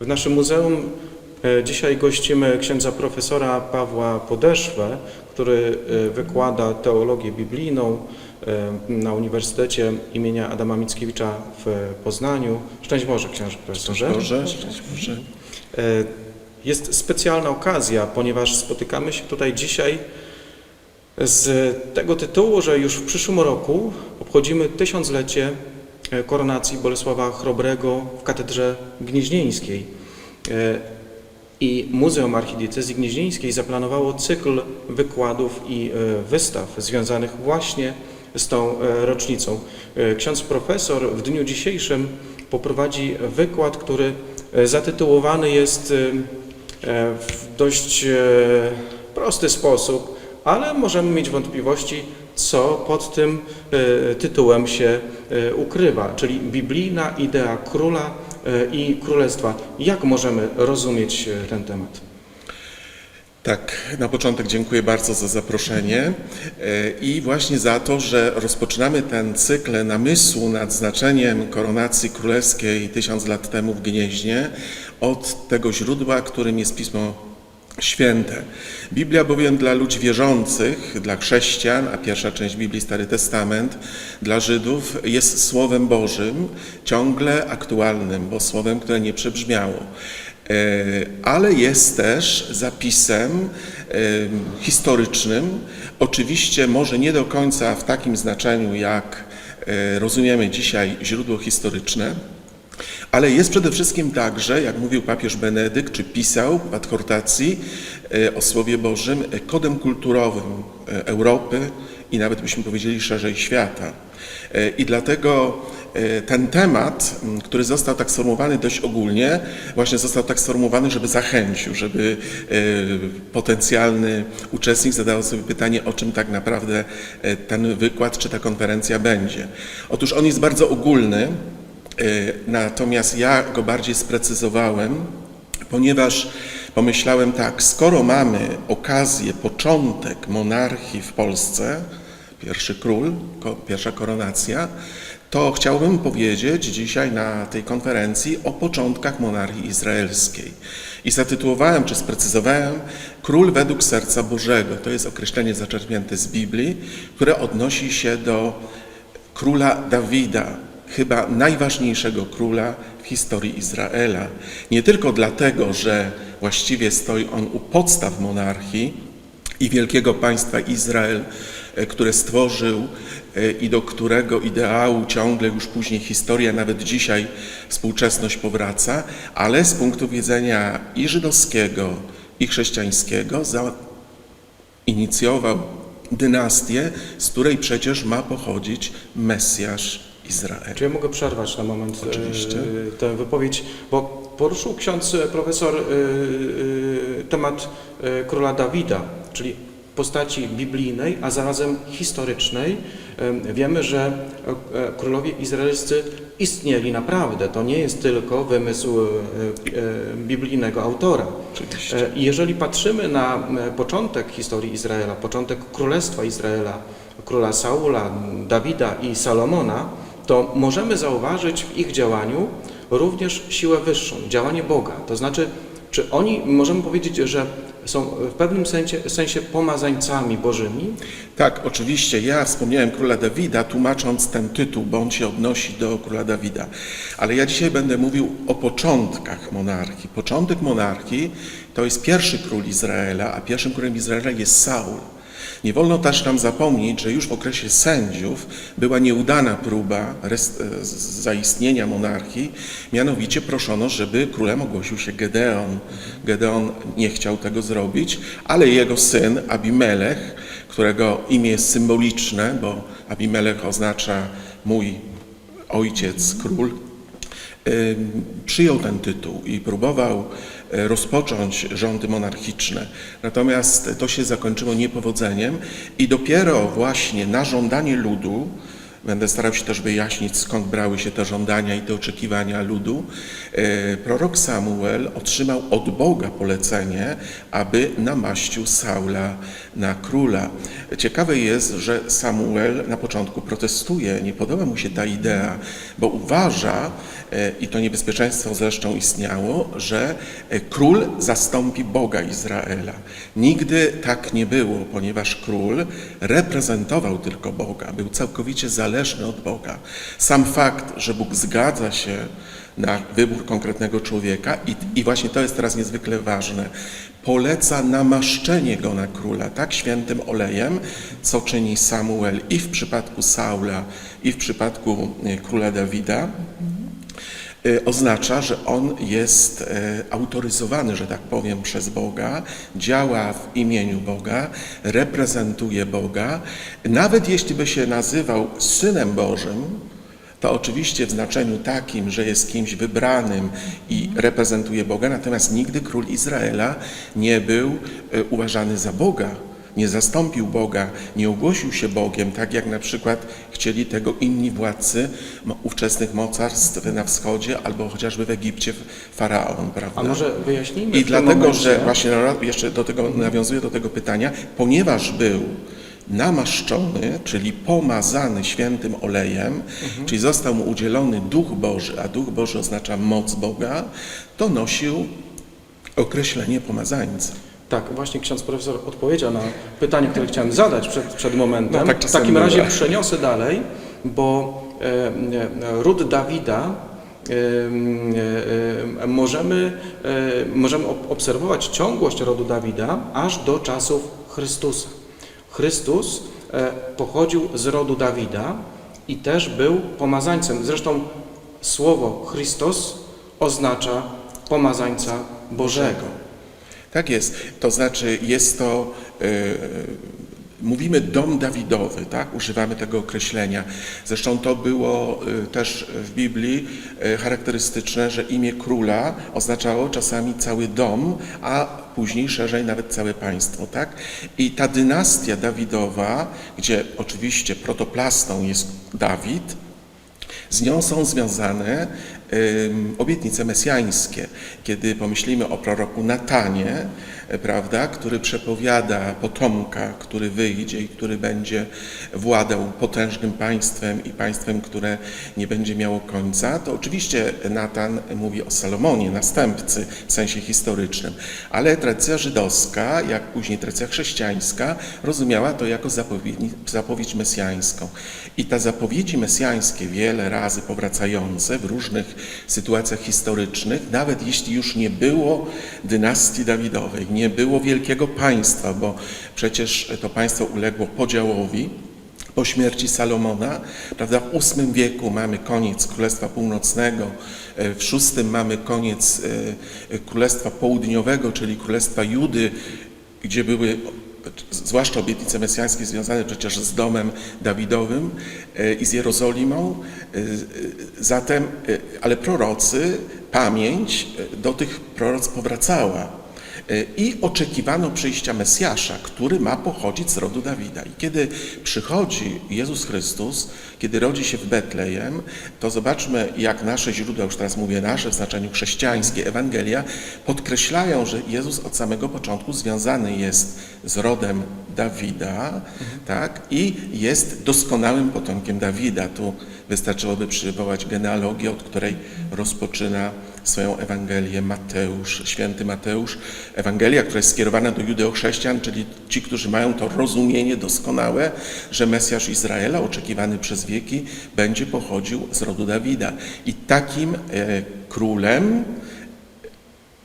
W naszym muzeum e, dzisiaj gościmy księdza profesora Pawła Podeszwę, który e, wykłada teologię biblijną e, na Uniwersytecie imienia Adama Mickiewicza w Poznaniu. Szczęść Boże, księże profesorze. Boże, szczęść Boże. Jest specjalna okazja, ponieważ spotykamy się tutaj dzisiaj z tego tytułu, że już w przyszłym roku obchodzimy tysiąclecie koronacji Bolesława Chrobrego w katedrze gnieźnieńskiej. E, I Muzeum Archidiecezji Gnieźnieńskiej zaplanowało cykl wykładów i e, wystaw związanych właśnie z tą e, rocznicą. E, Ksiądz profesor w dniu dzisiejszym poprowadzi wykład, który e, zatytułowany jest e, e, w dość e, prosty sposób, ale możemy mieć wątpliwości, co pod tym e, tytułem się e, ukrywa, czyli biblijna idea króla e, i królestwa. Jak możemy rozumieć ten temat? Tak, na początek dziękuję bardzo za zaproszenie i właśnie za to, że rozpoczynamy ten cykl namysłu nad znaczeniem koronacji królewskiej tysiąc lat temu w Gnieźnie od tego źródła, którym jest Pismo Święte. Biblia bowiem dla ludzi wierzących, dla chrześcijan, a pierwsza część Biblii Stary Testament, dla Żydów jest Słowem Bożym, ciągle aktualnym, bo Słowem, które nie przebrzmiało. E, ale jest też zapisem e, historycznym, oczywiście może nie do końca w takim znaczeniu, jak e, rozumiemy dzisiaj źródło historyczne, ale jest przede wszystkim także, jak mówił papież Benedykt, czy pisał w adhortacji e, o Słowie Bożym, e, kodem kulturowym e, Europy i nawet byśmy powiedzieli szerzej świata. I dlatego ten temat, który został tak sformułowany dość ogólnie, właśnie został tak sformułowany, żeby zachęcił, żeby potencjalny uczestnik zadał sobie pytanie, o czym tak naprawdę ten wykład czy ta konferencja będzie. Otóż on jest bardzo ogólny, Natomiast ja go bardziej sprecyzowałem, ponieważ pomyślałem tak, skoro mamy okazję, początek monarchii w Polsce, pierwszy król, pierwsza koronacja, to chciałbym powiedzieć dzisiaj na tej konferencji o początkach monarchii izraelskiej. I zatytułowałem, czy sprecyzowałem, Król według serca Bożego. To jest określenie zaczerpnięte z Biblii, które odnosi się do króla Dawida, chyba najważniejszego króla w historii Izraela. Nie tylko dlatego, że właściwie stoi on u podstaw monarchii i wielkiego państwa Izrael, e, które stworzył e, i do którego ideału ciągle już później historia, nawet dzisiaj współczesność powraca, ale z punktu widzenia i żydowskiego, i chrześcijańskiego inicjował dynastię, z której przecież ma pochodzić Mesjasz Izraela. Czy ja mogę przerwać na moment e, Oczywiście. tę wypowiedź, bo poruszył ksiądz e, profesor e, temat króla Dawida, czyli postaci biblijnej, a zarazem historycznej. Wiemy, że królowie izraelscy istnieli naprawdę. To nie jest tylko wymysł biblijnego autora. Oczywiście. Jeżeli patrzymy na początek historii Izraela, początek królestwa Izraela, króla Saula, Dawida i Salomona, to możemy zauważyć w ich działaniu również siłę wyższą, działanie Boga. To znaczy, czy oni, możemy powiedzieć, że są w pewnym sensie, sensie pomazańcami bożymi? Tak, oczywiście. Ja wspomniałem króla Dawida, tłumacząc ten tytuł, bo on się odnosi do króla Dawida. Ale ja dzisiaj będę mówił o początkach monarchii. Początek monarchii to jest pierwszy król Izraela, a pierwszym królem Izraela jest Saul. Nie wolno też nam zapomnieć, że już w okresie sędziów była nieudana próba e, zaistnienia monarchii, mianowicie proszono, żeby królem ogłosił się Gedeon. Gedeon nie chciał tego zrobić, ale jego syn Abimelech, którego imię jest symboliczne, bo Abimelech oznacza mój ojciec, król, przyjął ten tytuł i próbował rozpocząć rządy monarchiczne. Natomiast to się zakończyło niepowodzeniem i dopiero właśnie na żądanie ludu Będę starał się też wyjaśnić, skąd brały się te żądania i te oczekiwania ludu. E, Prorok Samuel otrzymał od Boga polecenie, aby namaścił Saula na króla. Ciekawe jest, że Samuel na początku protestuje, nie podoba mu się ta idea, bo uważa, e, i to niebezpieczeństwo zresztą istniało, że e, król zastąpi Boga Izraela. Nigdy tak nie było, ponieważ król reprezentował tylko Boga, był całkowicie zależny od Boga. Sam fakt, że Bóg zgadza się na wybór konkretnego człowieka i, i właśnie to jest teraz niezwykle ważne, poleca namaszczenie go na króla tak świętym olejem, co czyni Samuel i w przypadku Saula, i w przypadku e, króla Dawida oznacza, że on jest e, autoryzowany, że tak powiem, przez Boga, działa w imieniu Boga, reprezentuje Boga. Nawet jeśli by się nazywał Synem Bożym, to oczywiście w znaczeniu takim, że jest kimś wybranym i reprezentuje Boga, natomiast nigdy król Izraela nie był e, uważany za Boga. Nie zastąpił Boga, nie ogłosił się Bogiem, tak jak na przykład chcieli tego inni władcy ówczesnych mocarstw na wschodzie albo chociażby w Egipcie faraon, prawda? A może wyjaśnijmy I dlatego, momencie, że właśnie jeszcze do tego nawiązuję do tego pytania, ponieważ był namaszczony, czyli pomazany świętym olejem, czyli został mu udzielony Duch Boży, a Duch Boży oznacza moc Boga, to nosił określenie pomazańca. Tak, właśnie ksiądz profesor odpowiedział na pytanie, które chciałem zadać przed, przed momentem. No, tak w takim razie bywa. przeniosę dalej, bo e, e, ród Dawida e, e, e, możemy, e, możemy ob- obserwować ciągłość rodu Dawida aż do czasów Chrystusa. Chrystus e, pochodził z rodu Dawida i też był pomazańcem. Zresztą słowo Chrystus oznacza pomazańca Bożego. Tak jest. To znaczy jest to, e, mówimy dom Dawidowy, tak? Używamy tego określenia. Zresztą to było e, też w Biblii e, charakterystyczne, że imię króla oznaczało czasami cały dom, a później szerzej nawet całe państwo, tak? I ta dynastia Dawidowa, gdzie oczywiście protoplastą jest Dawid, z nią są związane obietnice mesjańskie. Kiedy pomyślimy o proroku Natanie, prawda, który przepowiada potomka, który wyjdzie i który będzie władał potężnym państwem i państwem, które nie będzie miało końca, to oczywiście Natan mówi o Salomonie, następcy w sensie historycznym, ale tradycja żydowska, jak później tradycja chrześcijańska, rozumiała to jako zapowiedź, mesjańską. I te zapowiedzi mesjańskie, wiele razy powracające w różnych sytuacjach historycznych, nawet jeśli już nie było dynastii Dawidowej, nie było wielkiego państwa, bo przecież to państwo uległo podziałowi, po śmierci Salomona, prawda, w VIII wieku mamy koniec Królestwa Północnego, e, w VI mamy koniec e, Królestwa Południowego, czyli Królestwa Judy, gdzie były zwłaszcza obietnice mesjańskie związane przecież z domem Dawidowym e, i z Jerozolimą. E, e, Zatem, e, ale prorocy, pamięć e, do tych proroc powracała. E, I oczekiwano przyjścia Mesjasza, który ma pochodzić z rodu Dawida. I kiedy przychodzi Jezus Chrystus, kiedy rodzi się w Betlejem, to zobaczmy, jak nasze źródła, już teraz mówię nasze w znaczeniu chrześcijańskie, Ewangelia, podkreślają, że Jezus od samego początku związany jest z rodem Dawida, tak, i jest doskonałym potomkiem Dawida. Tu wystarczyłoby przywołać genealogię, od której rozpoczyna swoją Ewangelię Mateusz, święty Mateusz. Ewangelia, która jest skierowana do judeochrześcijan, czyli ci, którzy mają to rozumienie doskonałe, że Mesjasz Izraela, oczekiwany przez wieki, będzie pochodził z rodu Dawida. I takim e, królem,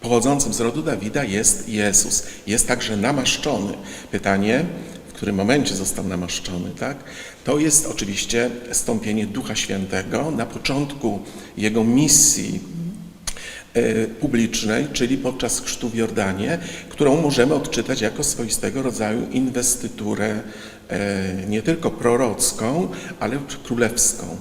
pochodzącym z rodu Dawida jest Jezus. Jest także namaszczony. Pytanie, w którym momencie został namaszczony, tak? To jest oczywiście stąpienie Ducha Świętego na początku jego misji publicznej, czyli podczas chrztu w Jordanie, którą możemy odczytać jako swoistego rodzaju inwestyturę e, nie tylko prorocką, ale królewską.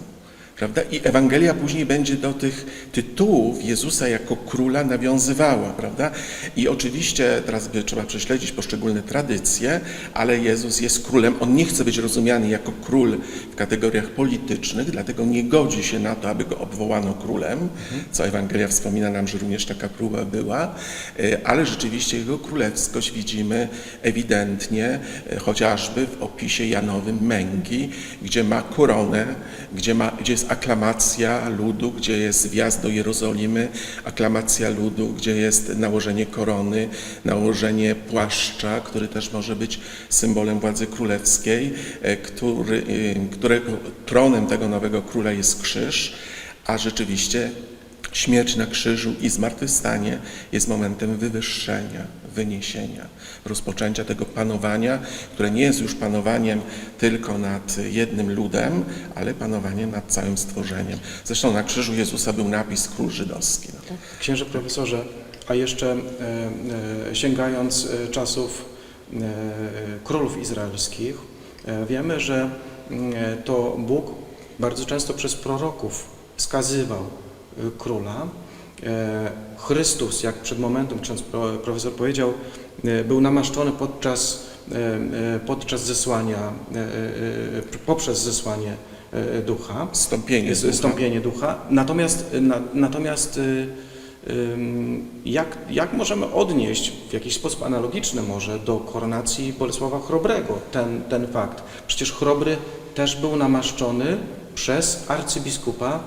Prawda? I Ewangelia później będzie do tych tytułów Jezusa jako króla nawiązywała, prawda? I oczywiście teraz trzeba prześledzić poszczególne tradycje, ale Jezus jest królem. On nie chce być rozumiany jako król w kategoriach politycznych, dlatego nie godzi się na to, aby go obwołano królem, co Ewangelia wspomina nam, że również taka próba była, e, ale rzeczywiście jego królewskość widzimy ewidentnie, e, chociażby w opisie Janowym męki, gdzie ma koronę, gdzie, ma, gdzie jest aklamacja ludu, gdzie jest wjazd do Jerozolimy, aklamacja ludu, gdzie jest nałożenie korony, nałożenie płaszcza, który też może być symbolem władzy królewskiej, e, który, e, którego tronem tego nowego króla jest krzyż, a rzeczywiście śmierć na krzyżu i zmartwychwstanie jest momentem wywyższenia, wyniesienia, rozpoczęcia tego panowania, które nie jest już panowaniem tylko nad jednym ludem, ale panowaniem nad całym stworzeniem. Zresztą na krzyżu Jezusa był napis król żydowski. No. Księże profesorze, a jeszcze e, e, sięgając e, czasów królów izraelskich, wiemy, że mm, to Bóg bardzo często przez proroków wskazywał króla. E, Chrystus, jak przed momentem ksiądz pro- profesor powiedział, e, był namaszczony podczas, e, podczas zesłania, poprzez zesłanie ducha Stąpienie ducha. ducha. Natomiast, na, natomiast jak, jak możemy odnieść w jakiś sposób analogiczny może do koronacji Bolesława Chrobrego ten, ten fakt? Przecież Chrobry też był namaszczony przez arcybiskupa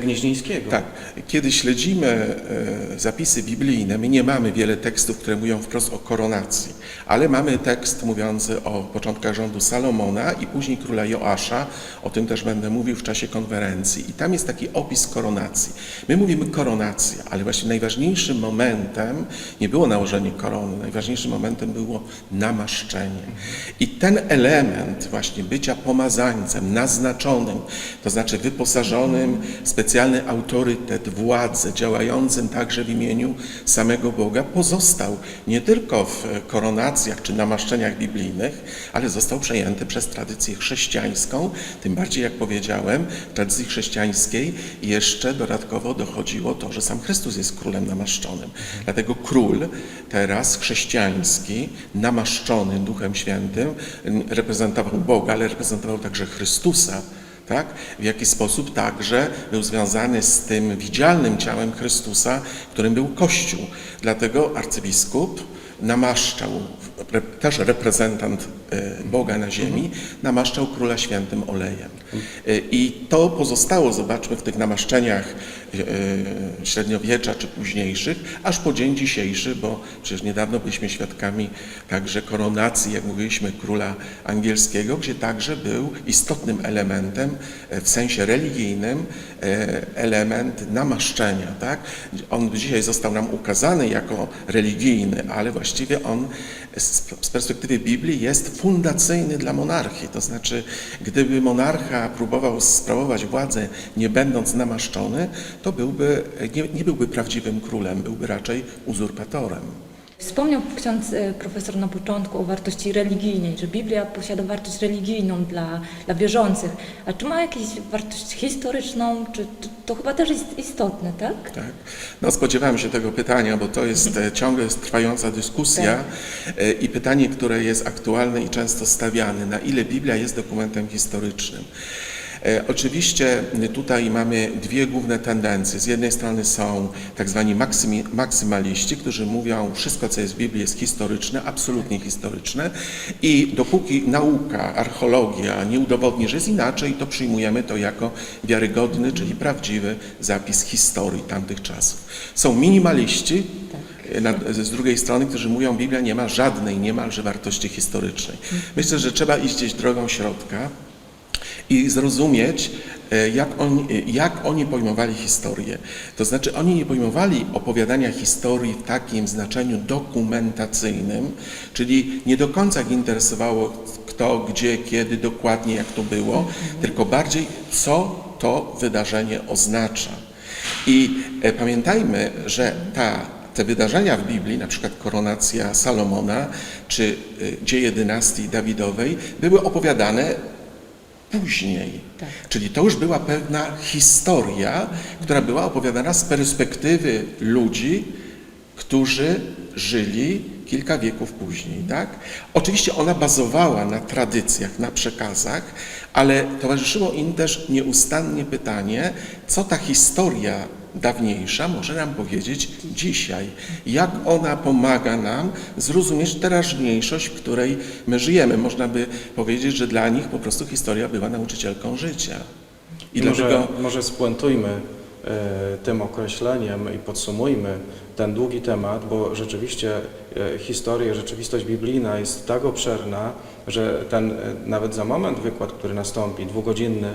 Gnieźnieńskiego. Tak, kiedy śledzimy e, zapisy biblijne, my nie mamy wiele tekstów, które mówią wprost o koronacji, ale mamy tekst mówiący o początkach rządu Salomona i później króla Joasza, o tym też będę mówił w czasie konferencji. I tam jest taki opis koronacji. My mówimy koronacja, ale właśnie najważniejszym momentem nie było nałożenie korony, najważniejszym momentem było namaszczenie. I ten element właśnie bycia pomazańcem, naznaczonym, to znaczy wyposażonym specjalny autorytet, władzę, działającym także w imieniu samego Boga, pozostał nie tylko w koronacjach czy namaszczeniach biblijnych, ale został przejęty przez tradycję chrześcijańską, tym bardziej, jak powiedziałem, w tradycji chrześcijańskiej jeszcze dodatkowo dochodziło to, że sam Chrystus jest królem namaszczonym. Dlatego król teraz chrześcijański, namaszczony Duchem Świętym, reprezentował Boga, ale reprezentował także Chrystusa, tak? W jaki sposób także był związany z tym widzialnym ciałem Chrystusa, którym był Kościół. Dlatego arcybiskup namaszczał, też reprezentant Boga na ziemi, namaszczał króla świętym olejem. E, I to pozostało, zobaczmy, w tych namaszczeniach e, średniowiecza czy późniejszych, aż po dzień dzisiejszy, bo przecież niedawno byliśmy świadkami także koronacji, jak mówiliśmy, króla angielskiego, gdzie także był istotnym elementem e, w sensie religijnym e, element namaszczenia. Tak? On dzisiaj został nam ukazany jako religijny, ale właściwie on z perspektywy Biblii jest fundacyjny dla monarchii. To znaczy, gdyby monarcha próbował sprawować władzę nie będąc namaszczony, to byłby, nie, nie byłby prawdziwym królem, byłby raczej uzurpatorem. Wspomniał ksiądz e, profesor na początku o wartości religijnej, że Biblia posiada wartość religijną dla, dla wierzących. A czy ma jakąś wartość historyczną? Czy to, to chyba też jest istotne, tak? Tak? No, spodziewałem się tego pytania, bo to jest e, ciągle trwająca dyskusja e, i pytanie, które jest aktualne i często stawiane, na ile Biblia jest dokumentem historycznym. E, Oczywiście tutaj mamy dwie główne tendencje. Z jednej strony są tak zwani maksymaliści, którzy mówią, wszystko co jest w Biblii jest historyczne, absolutnie historyczne i dopóki nauka, archeologia nie udowodni, że jest inaczej, to przyjmujemy to jako wiarygodny, czyli prawdziwy zapis historii tamtych czasów. Są minimaliści, e, na, z drugiej strony, którzy mówią, Biblia nie ma żadnej niemalże wartości historycznej. Myślę, że trzeba iść gdzieś drogą środka i zrozumieć, e, jak oni, e, jak oni pojmowali historię. To znaczy, oni nie pojmowali opowiadania historii w takim znaczeniu dokumentacyjnym, czyli nie do końca ich interesowało kto, gdzie, kiedy, dokładnie jak to było, tylko bardziej co to wydarzenie oznacza. I e, pamiętajmy, że ta, te wydarzenia w Biblii, na przykład koronacja Salomona czy e, dzieje dynastii Dawidowej, były opowiadane później. Tak. Czyli to już była pewna historia, która była opowiadana z perspektywy ludzi, którzy żyli kilka wieków później. Tak? Oczywiście ona bazowała na tradycjach, na przekazach, ale towarzyszyło im też nieustannie pytanie, co ta historia dawniejsza może nam powiedzieć dzisiaj, jak ona pomaga nam zrozumieć teraźniejszość, w której my żyjemy. Można by powiedzieć, że dla nich po prostu historia była nauczycielką życia. I może, dlatego może spuentujmy tym określeniem i podsumujmy ten długi temat, bo rzeczywiście e, historia, rzeczywistość biblijna jest tak obszerna, że ten e, nawet za moment wykład, który nastąpi, dwugodzinny,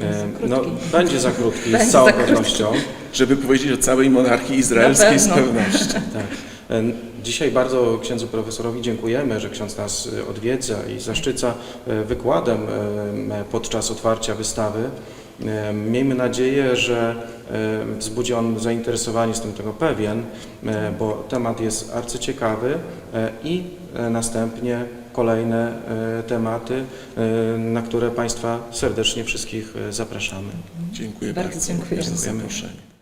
e, za no, krótki. będzie za krótki, Będzie z całą pewnością. żeby powiedzieć o całej monarchii izraelskiej z pewno. pewnością. Tak. E, Dzisiaj bardzo księdzu profesorowi dziękujemy, że ksiądz nas e, odwiedza i zaszczyca e, wykładem e, podczas otwarcia wystawy. Miejmy nadzieję, że wzbudzi on zainteresowanie, jestem tego pewien, e, bo temat jest arcyciekawy e, i e, następnie kolejne tematy, na które Państwa serdecznie wszystkich zapraszamy. Dziękuję Bardzo bardzo, dziękuję. za Dziękujemy. zaproszenie.